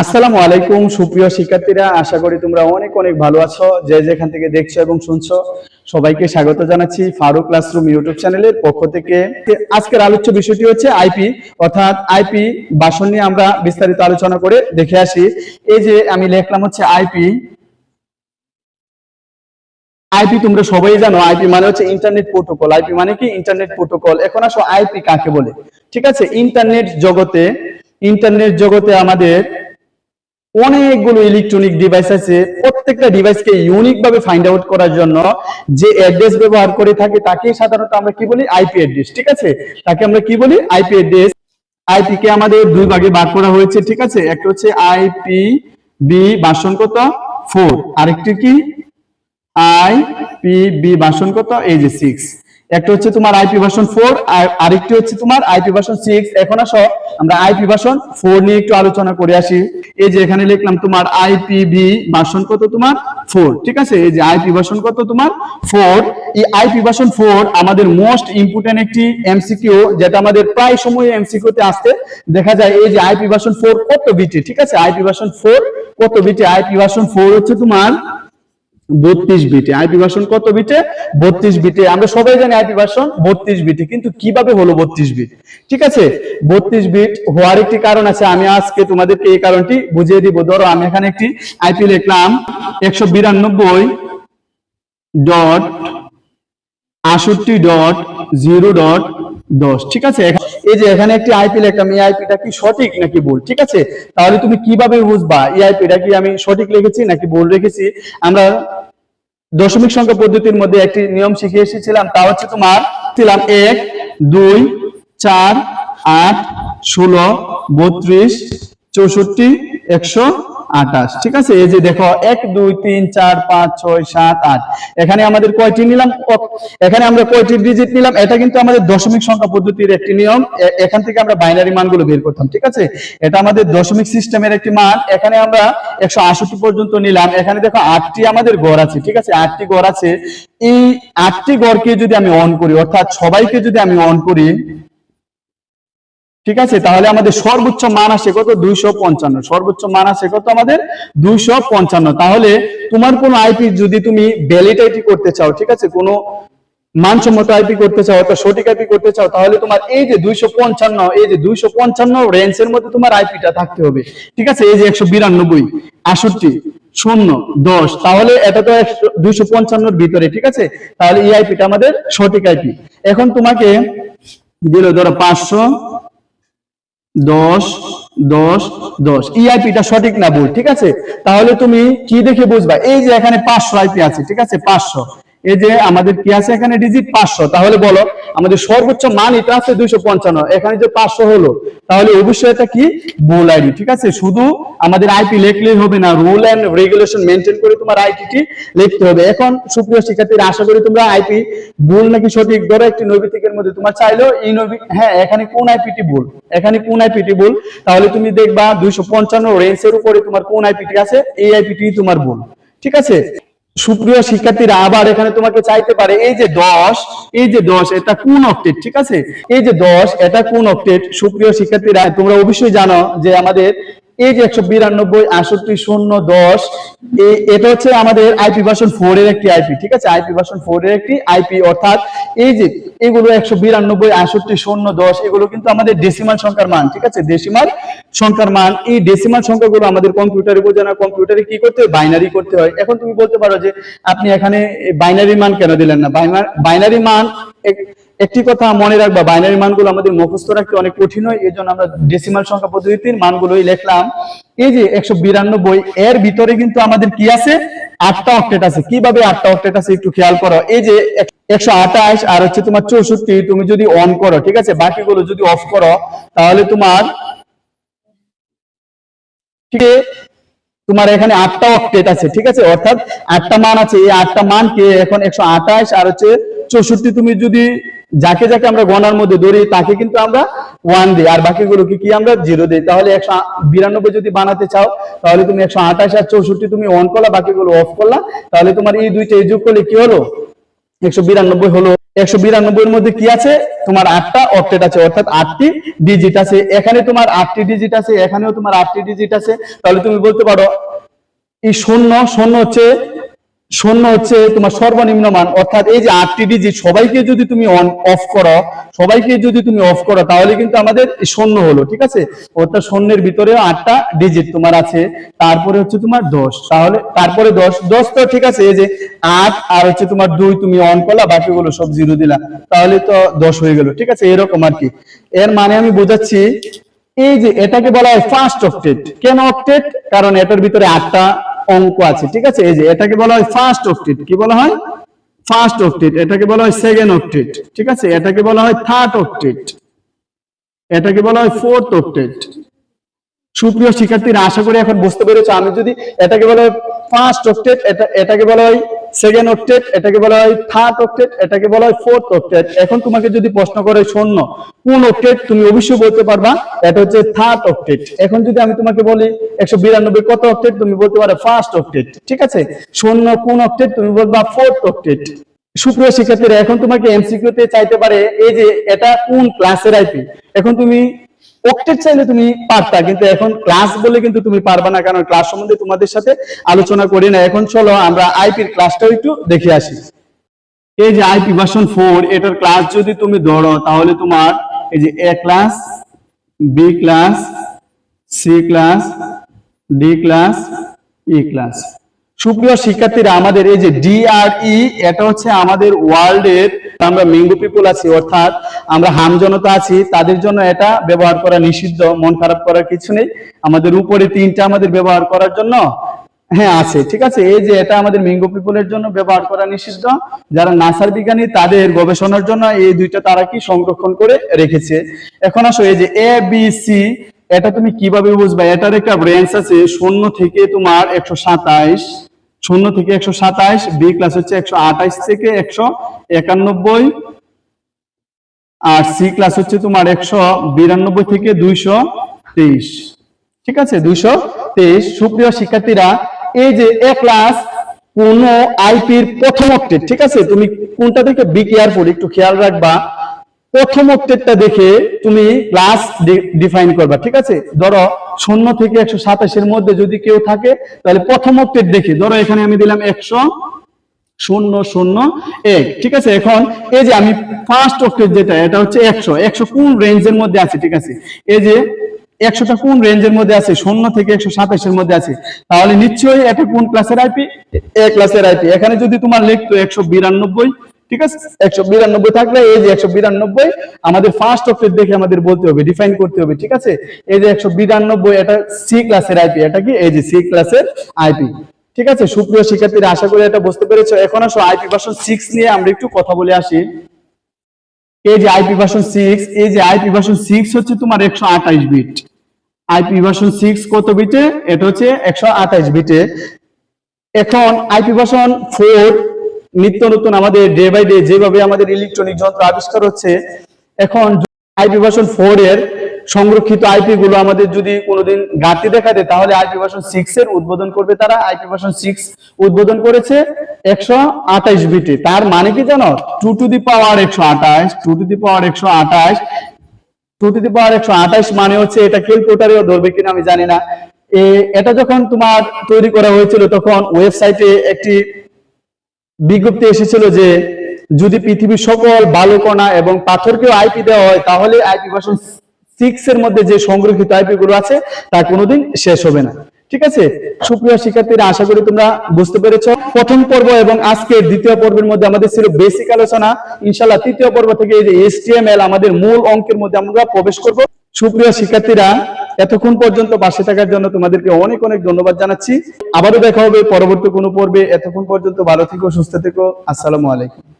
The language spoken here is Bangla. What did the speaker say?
আসসালামু আলাইকুম, সুপ্রিয় শিক্ষার্থীরা। আশা করি তোমরা অনেক অনেক ভালো আছো, যে যেখান থেকে দেখছ এবং শুনছো। সবাইকে স্বাগত জানাচ্ছি ফারুক ক্লাসরুম ইউটিউব চ্যানেলের পক্ষ থেকে। আজকের আলোচ্য বিষয়টি হচ্ছে আইপি, অর্থাৎ আইপি বাসন নিয়ে আমরা বিস্তারিত আলোচনা করে দেখে আসি। এই যে আমি লিখলাম হচ্ছে আইপি। আইপি তোমরা সবাই জানো, আইপি মানে হচ্ছে ইন্টারনেট প্রোটোকল। আইপি মানে কি? Internet protocol. এখন আসো আইপি কাকে বলে? ঠিক আছে? ইন্টারনেট জগতে ইন্টারনেট জগতে আমাদের অনেকগুলো ইলেকট্রনিক ডিভাইস আছে। প্রত্যেকটা ডিভাইসকে ইউনিক ভাবে ফাইন্ড আউট করার জন্য যে অ্যাড্রেস ব্যবহার করে থাকে, তাকে সাধারণত আমরা কি বলি? আইপি অ্যাড্রেস ঠিক আছে? তাকে আমরা কি বলি? আইপি অ্যাড্রেস আইপি কে আমাদের দুই ভাগে ভাগ করা হয়েছে, ঠিক আছে? একটা হচ্ছে আইপি বি বাসন কত? ফোর আরেকটি কি? আই পি বি ভার্সন কত? এই যে সিক্স একটা হচ্ছে তোমার আইপি ভার্সন ফোর আর আরেকটি হচ্ছে তোমার আইপি ভার্সন সিক্স এখন আসো, আমরা আইপি ভার্সন ফোর নিয়ে একটু আলোচনা করে আসি। এই যে এখানে লিখলাম তোমার আইপিভি ভার্সন কত তোমার? ফোর ঠিক আছে? এই যে আইপি ভার্সন কত তোমার? ফোর এই আইপি ভার্সন ফোর আমাদের মোস্ট ইম্পর্টেন্ট একটি এমসিকিউ যেটা আমাদের প্রায় সময় এমসিকিউ তে আসতে দেখা যায় এই যে আইপি ভার্সন ফোর কত বিটি ঠিক আছে? আইপি ভার্সন ফোর কত বিটি আইপি ভার্সন ফোর হচ্ছে তোমার বত্রিশ বিটে। আইপি ভার্সন কত বিটে? বত্রিশ বিটে। আমরা সবাই জানি আইপি ভার্সন বত্রিশ বিটে, কিন্তু কীভাবে হলো বত্রিশ বিট? ঠিক আছে? বত্রিশ বিট হওয়ার একটি কারণ আছে, আমি আজকে তোমাদেরকে এই কারণটি বুঝিয়ে দিব। ধরো, আমি এখানে একটি আইপি লিখলাম, একশো বিরানব্বই ডট আষট্টি ডট জিরো ডট দশ। ঠিক আছে? এই যে এখানে একটি আইপি লিখলাম এই আইপিটা কি সঠিক নাকি ভুল? ঠিক আছে? তাহলে তুমি কীভাবে বুঝবা? এই আইপিটা কি আমি সঠিক লিখেছি নাকি ভুল রেখেছি আমরা দশমিক সংখ্যা পদ্ধতির মধ্যে একটি নিয়ম শিখে এসেছিলাম, তা হচ্ছে তোমার ছিলাম এক, দুই, চার, আট, ষোলো, বত্রিশ, চৌষট্টি, একশো আঠাশ। ঠিক আছে? এই যে দেখো, এক, দুই, তিন, চার, পাঁচ, ছয়, সাত, আট। এখানে আমাদের কয়টি নিলাম? এখানে আমরা কয়টি ডিজিট নিলাম? এটা কিন্তু আমাদের দশমিক সংখ্যা পদ্ধতির একটি নিয়ম। এখান থেকে আমরা বাইনারি মানগুলো বের করতাম, ঠিক আছে? এটা আমাদের দশমিক সিস্টেমের একটি মান। এখানে আমরা একশো আষট্টি পর্যন্ত নিলাম। এখানে দেখো, আটটি আমাদের গড় আছে, ঠিক আছে? আটটি গড় আছে। এই আটটি গড়কে যদি আমি অন করি, অর্থাৎ সবাইকে যদি আমি অন করি ঠিক আছে? তাহলে আমাদের সর্বোচ্চ মান আসে কত? দুইশো পঞ্চান্ন। সর্বোচ্চ মান আসে কত আমাদের? দুইশো পঞ্চান্ন। তাহলে তোমার কোন আইপি যদি তুমি ভ্যালিড আইপি করতে চাও, ঠিক আছে? কোনো মানসম্মত আইপি করতে চাও অর্থাৎ সঠিক আইপি করতে চাও, তাহলে তোমার এই যে দুইশো পঞ্চান্ন, এই যে দুইশো পঞ্চান্ন রেঞ্জের মধ্যে তোমার আইপিটা থাকতে হবে। ঠিক আছে? এই যে একশো বিরানব্বই আষট্টি শূন্য, দশ, তাহলে এটা তো দুইশো পঞ্চান্নর ভিতরে, ঠিক আছে? তাহলে এই আইপিটা আমাদের সঠিক আইপি এখন তোমাকে দিল ধরো পাঁচশো দশ দশ দশ। ইআইপিটা সঠিক না ভুল, ঠিক আছে? তাহলে তুমি কি দেখে বুঝবা? এই যে এখানে পাঁচশো আইপি আছে, ঠিক আছে? পাঁচশো। এই যে আমাদের কি আছে এখানে? ডিজিট পাঁচশো। তাহলে বলো, আমাদের সর্বোচ্চ মান এটা আছে দুইশো পঞ্চান্ন। এখানে যে পাঁচশো হলো, তাহলে অবশ্যই এটা কি? ভুল আইডি ঠিক আছে? শুধু আমাদের আইপি লিখলেই হবে না। রুল এন্ড রেগুলেশন মেনটেন করে তোমার আইপিটি লিখতে হবে। এখন সুপ্রিয় শিক্ষার্থীরা, আশা করি তোমরা আইপি ভুল নাকি সঠিক? ধরো একটি নৈবিতিকের মধ্যে তোমার চাইলেও এই নৈবিক হ্যাঁ এখানে কোন আইপিটি ভুল? এখানে কোন আইপিটি ভুল? তাহলে তুমি দেখবা দুইশো পঞ্চান্ন রেঞ্জের উপরে তোমার কোন আইপিটি আছে, এই আইপিটি তোমার ভুল। ঠিক আছে? সুপ্রিয় শিক্ষার্থীরা, আবার এখানে তোমাকে চাইতে পারে, এই যে দশ, এই যে দশ, এটা কোন অক্টেট? ঠিক আছে? এই যে দশ, এটা কোন অক্টেট? সুপ্রিয় শিক্ষার্থীরা, তোমরা অবশ্যই জানো যে আমাদের এই যে একশো বিরানব্বই আষট্টি শূন্য, দশ এটা হচ্ছে আমাদের আইপি ভার্সন ফোর এর একটি আইপি ঠিক আছে? আইপি ভার্সন ফোর এর একটি আইপি অর্থাৎ এই যে এগুলো একশো বিরানব্বই আষট্টি শূন্য, দশ, এগুলো কিন্তু আমাদের ডেসিমাল সংখ্যার মান, ঠিক আছে? ডেসিমাল সংখ্যার মান, এই ডেসিমাল সংখ্যাগুলো আমাদের কম্পিউটারে বোঝে না। কম্পিউটারে কি করতে হয়? বাইনারি করতে হয়। এখন তুমি বলতে পারো যে আপনি এখানে বাইনারি মান কেন দিলেন না? বাইনারি মান একটি কথা মনে রাখবা, বাইনারি মানগুলো আমাদের মুখস্থ রাখতে অনেক কঠিন হয় এই জন্য আমরা ডেসিমাল সংখ্যা পদ্ধতির মানগুলোই লিখলাম। এই যে একশো বিরানব্বই এর ভিতরে কিন্তু আমাদের কি আছে? আটটা অক্টেট আছে। কীভাবে আটটা অক্টেট আছে একটু খেয়াল করো। এই যে একশো আঠাশ আর হচ্ছে তোমার চৌষট্টি, তুমি যদি অন করো, ঠিক আছে? বাকিগুলো যদি অফ করো, তাহলে তোমার ঠিক? তোমার এখানে আটটা অক্টেট আছে, ঠিক আছে? অর্থাৎ আটটা মান আছে। এই আটটা মানকে এখন একশো আঠাশ আর হচ্ছে চৌষট্টি, তুমি যদি যাকে যাকে আমরা গণার মধ্যে ধরি, তাকে কিন্তু আমরা ওয়ান দিই। আর বাকিগুলোকে কি আমরা জিরো দিই? তাহলে একশো বিরানব্বই যদি বানাতে চাও, তাহলে তুমি একশো আঠাশ আর চৌষট্টি তুমি অন করলা, বাকিগুলো অফ করলা। তাহলে তোমার এই দুইটা যোগ করলে কি হলো? একশো বিরানব্বই হলো। একশো বিরানব্বই এর মধ্যে কি আছে? তোমার আটটা অক্টেট আছে, অর্থাৎ আটটি ডিজিট আছে। এখানে তোমার আটটি ডিজিট আছে, এখানেও তোমার আটটি ডিজিট আছে। তাহলে তুমি বলতে পারো, এই শূন্য শূন্য হচ্ছে শূন্য হচ্ছে তোমার সর্বনিম্ন মান, অর্থাৎ এই যে আটটি ডিজিট সবাইকে যদি তুমি অন অফ করো, সবাইকে যদি তুমি অফ করো, তাহলে কিন্তু আমাদের শূন্য হলো, ঠিক আছে? অর্থাৎ শূন্যের ভিতরেও আটটা ডিজিট তোমার আছে, তারপরে হচ্ছে তোমার দশ, তাহলে তারপরে দশ দশ তো ঠিক আছে, এই যে আট, আর হচ্ছে তোমার দুই তুমি অন করলা, বাকিগুলো সব জিরো দিলা, তাহলে তো দশ হয়ে গেল, ঠিক আছে? এরকম আর কি। এর মানে আমি বোঝাচ্ছি, এই যে এটাকে বলা হয় ফার্স্ট অক্টেট কেন অক্টেট কারণ এটার ভিতরে আটটা অঙ্ক আছে, ঠিক আছে? এই যে এটাকে বলা হয় ফার্স্ট অক্টেট কি বলা হয়? ফার্স্ট অক্টেট এটাকে বলা হয় সেকেন্ড অক্টেট ঠিক আছে? এটাকে বলা হয় থার্ড অক্টেট এটাকে বলা হয় ফোর্থ অক্টেট সুপ্রিয় শিক্ষার্থীরা, আশা করি এখন বুঝতে পেরেছ। আমি যদি এটাকে বলা হয় ফার্স্ট অক্টেট এটা, এটাকে বলা হয় সেকেন্ড অক্টেট এটাকে বলা হয় থার্ড অক্টেট এটাকে বলা হয় ফোর্থ অক্টেট এখন তোমাকে যদি প্রশ্ন করে শূন্য, কোন অক্টেট তুমি অবশ্যই বলতে পারবা? এটা হচ্ছে থার্ড অক্টেট এখন যদি আমি তোমাকে বলি একশো বিরানব্বই, কত অক্টেট তুমি বলতে পারো ফার্স্ট অক্টেট ঠিক আছে? শূন্য, কোন অক্টেট তুমি বলবা ফোর্থ অক্টেট সুপ্রিয় শিক্ষার্থীরা, এখন তোমাকে এমসিকিউতে চাইতে পারে, এই যে এটা কোন ক্লাসের আইপি এখন তুমি অক্টেট চাইলে তুমি পারতা, কিন্তু এখন ক্লাস বলে কিন্তু তুমি পারবা না, কারণ ক্লাস সম্বন্ধে তোমাদের সাথে আলোচনা করি না। এখন চলো আমরা আইপির ক্লাসটাও একটু দেখে আসি। এই যে আইপি ভার্সন ফোর এটার ক্লাস যদি তুমি ধরো, তাহলে তোমার এই যে A class B class C class D class E class সুপ্রিয় শিক্ষার্থীরা, আমাদের এই যে ডিআরই এটা হচ্ছে আমাদের ওয়ার্ল্ডের, আমরা মেঙ্গো পিপল আছি, অর্থাৎ আমরা হাম জনতা আছি, তাদের জন্য এটা ব্যবহার করা নিষিদ্ধ, মন খারাপ করার কিছু নেই। আমাদের উপরে তিনটা আমাদের ব্যবহার করার জন্য হ্যাঁ আছে, ঠিক আছে? এই যে এটা আমাদের মেঙ্গো পিপলের জন্য ব্যবহার করা নিষিদ্ধ, যারা নাসার বিজ্ঞানী, তাদের গবেষণার জন্য এই দুইটা তারা কি সংরক্ষণ করে রেখেছে? এখন আসো, এই যে এ বি সি এটা তুমি কীভাবে বুঝবা? এটার একটা ব্রেঞ্চ আছে, শূন্য থেকে তোমার একশো সাতাইশ। শূন্য থেকে একশো সাতাইশ বি ক্লাস হচ্ছে একশো আঠাইশ থেকে একশো একানব্বই, আর সি ক্লাস হচ্ছে তোমার একশো বিরানব্বই থেকে দুইশো তেইশ। ঠিক আছে? দুইশো তেইশ। সুপ্রিয় শিক্ষার্থীরা, এই যে এ ক্লাস কোন আইপির প্রথম অক্টেট ঠিক আছে? তুমি কোনটা থেকে বি কেয়ারফুল একটু খেয়াল রাখবা। প্রথম অক্টেটটা দেখে তুমি ক্লাস ডিফাইন করবা, ঠিক আছে? ধরো শূন্য থেকে একশো সাতাশের মধ্যে যদি কেউ থাকে, তাহলে প্রথম অক্টেট দেখে, ধরো এখানে আমি দিলাম একশো শূন্য শূন্য এক, ঠিক আছে? এখন এই যে আমি ফার্স্ট অক্টেট যেটা, এটা হচ্ছে একশো একশো কোন রেঞ্জের মধ্যে আছে, ঠিক আছে? এই যে একশোটা কোন রেঞ্জের মধ্যে আছে? শূন্য থেকে একশো সাতাশের মধ্যে আছে। তাহলে নিশ্চয়ই এটা কোন ক্লাসের আইপি এ ক্লাসের আইপি এখানে যদি তোমার লিখতো একশো বিরানব্বই ঠিক আছে? একশো বিরানব্বই থাকলে এই যে একশো বিরানব্বই, আমাদের ফার্স্ট অক্টেট দেখে আমাদের বলতে হবে ডিফাইন করতে হবে, ঠিক আছে? এই যে একশো বিরানব্বই, এটা সি ক্লাসের আইপি এটা কি? এই যে সি ক্লাসের আইপি ঠিক আছে? সুপ্রিয় শিক্ষার্থীরা, আশা করি এটা বুঝতে পেরেছ। এখন আসো আইপি ভার্সন সিক্স নিয়ে আমরা একটু কথা বলে আসি। এই যে আইপি ভার্সন সিক্স এই যে আইপি ভার্সন সিক্স হচ্ছে তোমার একশো আঠাইশ বিট আইপি ভার্সন সিক্স কত বিটে এটা হচ্ছে একশো আঠাইশ বিটে এখন আইপি ভার্সন ফোর নিত্য নতুন আমাদের ডে বাই ডে যেভাবে আমাদের ইলেকট্রনিক যন্ত্র আবিষ্কার হচ্ছে, এখন আইপি ভার্সন ফোর এর সংরক্ষিত আইপি গুলো আমাদের যদি কোনোদিন ঘাটতি দেখা দেয়, তাহলে আইপি ভার্সন সিক্স এর উদ্বোধন করবে তারা। আইপি ভার্সন সিক্স উদ্বোধন করেছে একশো আঠাইশ বিটে তার মানে কি জানো? টু টু দি পাওয়ার একশো আঠাইশ টু টু দি পাওয়ার একশো আঠাইশ টু টু দি পাওয়ার একশো আঠাইশ মানে হচ্ছে এটা ক্যালকুলেটারেও ধরবে কিনা আমি জানি না। এটা যখন তোমার তৈরি করা হয়েছিল, তখন ওয়েবসাইটে একটি বিজ্ঞপ্তি এসেছিল যে যদি পৃথিবীর সকল বালুকণা এবং পাথরকেও আইপি দেওয়া হয়, তাহলে আইপি ভার্সন সিক্স এর মধ্যে যে সংরক্ষিত আইপি গুলো আছে, তা কোনোদিন শেষ হবে না। ঠিক আছে? সুপ্রিয় শিক্ষার্থীরা, আশা করি তোমরা বুঝতে পেরেছ। প্রথম পর্ব এবং আজকের দ্বিতীয় পর্বের মধ্যে আমাদের ছিল বেসিক আলোচনা। ইনশাল্লাহ তৃতীয় পর্ব থেকে এই যে এসটিএমএল আমাদের মূল অঙ্কের মধ্যে আমরা প্রবেশ করব। সুপ্রিয় শিক্ষার্থীরা এতক্ষণ পর্যন্ত পাশে থাকার জন্য তোমাদেরকে অনেক অনেক ধন্যবাদ জানাচ্ছি। আবারও দেখা হবে পরবর্তী কোনো পর্বে। এতক্ষণ পর্যন্ত ভালো থেকো, সুস্থ থেকো। আসসালামু আলাইকুম।